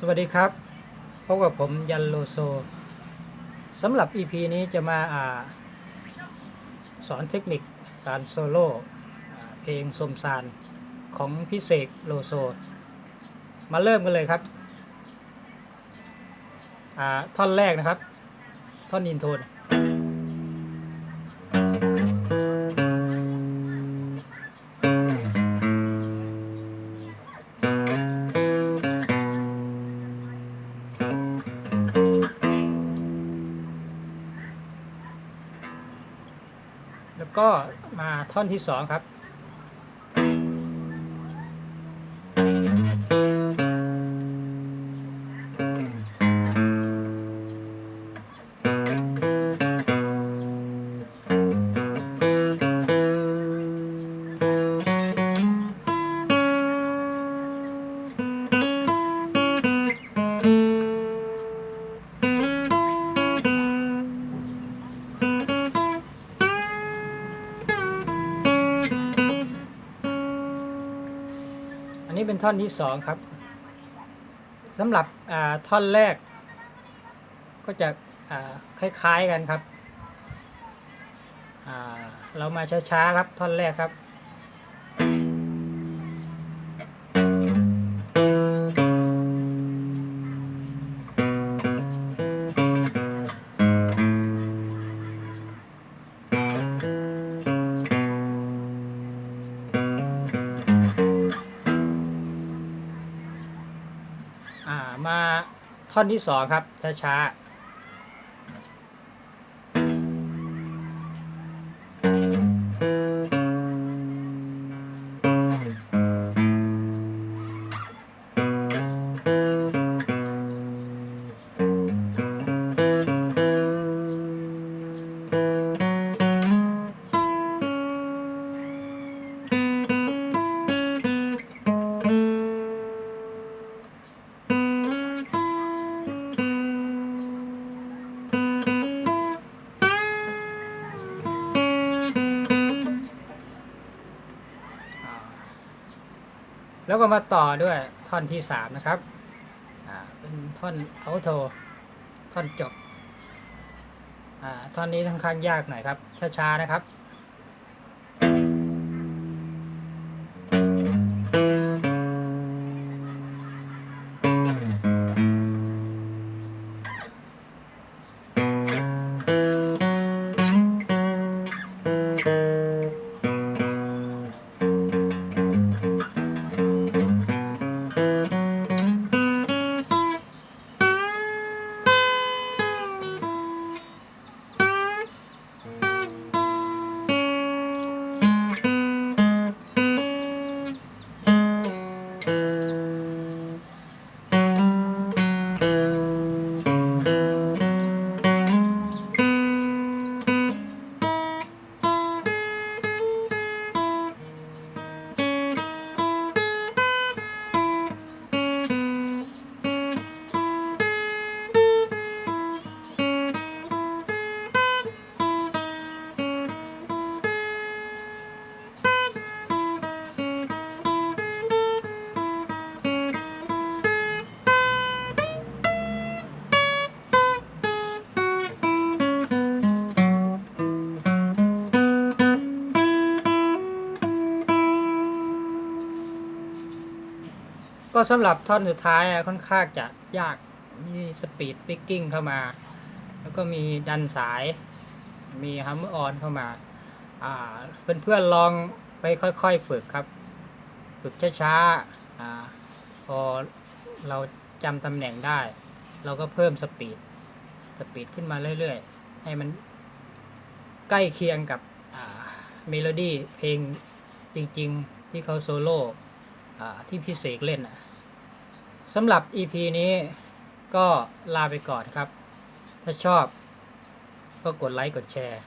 สวัสดีครับพบกับผมยันโลโซสำหรับ EP นี้จะมาอาสอนเทคนิคการโซโล่เพลงสมสารของพิเศษโลโซ มาเริ่มกันเลยครับท่อนแรกนะครับ ท่อนอินโทรนะ แล้วก็มาท่อนที่สองครับ นี้เป็นท่อนที่สองครับสำหรับท่อนแรก ก็จะคล้ายๆกันครับเรามาช้าๆครับท่อนแรกครับ ท่อนที่สองครับ ช้าๆ แล้วก็มาต่อด้วยท่อนที่สามนะครับอ่าเป็นท่อนเอาโทท่อนจบอ่าท่อนนี้ค่อนข้างยากหน่อยครับช้าๆนะครับ ก็สำหรับท่อนสุดท้ายอะค่อนข้างจะยากมีสปีดปิกกิ้งเข้ามา แล้วก็มีดันสาย มีฮัมเมอร์ออนเข้ามาอ่าเพื่อนๆลองไปค่อยๆฝึกครับ ฝึกช้าๆอ่าพอเราจำตำแหน่งได้ เราก็เพิ่มสปีดสปีดขึ้นมาเรื่อยๆ ให้มันใกล้เคียงกับเมโลดี้เพลงจริงๆ ที่เขาโซโล่ที่พี่เสกเล่นอะ สำหรับ EP นี้ก็ลาไปก่อนครับ ถ้าชอบก็กดไลค์กดแชร์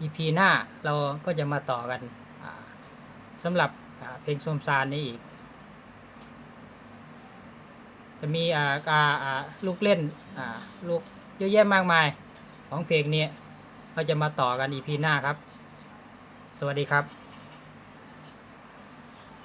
EP หน้าเราก็จะมาต่อกันสำหรับเพลงสมซานนี้อีก จะมีอาอ่าอ่าลูกเล่นลูกเยอะแยะมากมายของเพลงนี้ เราจะมาต่อกัน EP หน้าครับ สวัสดีครับ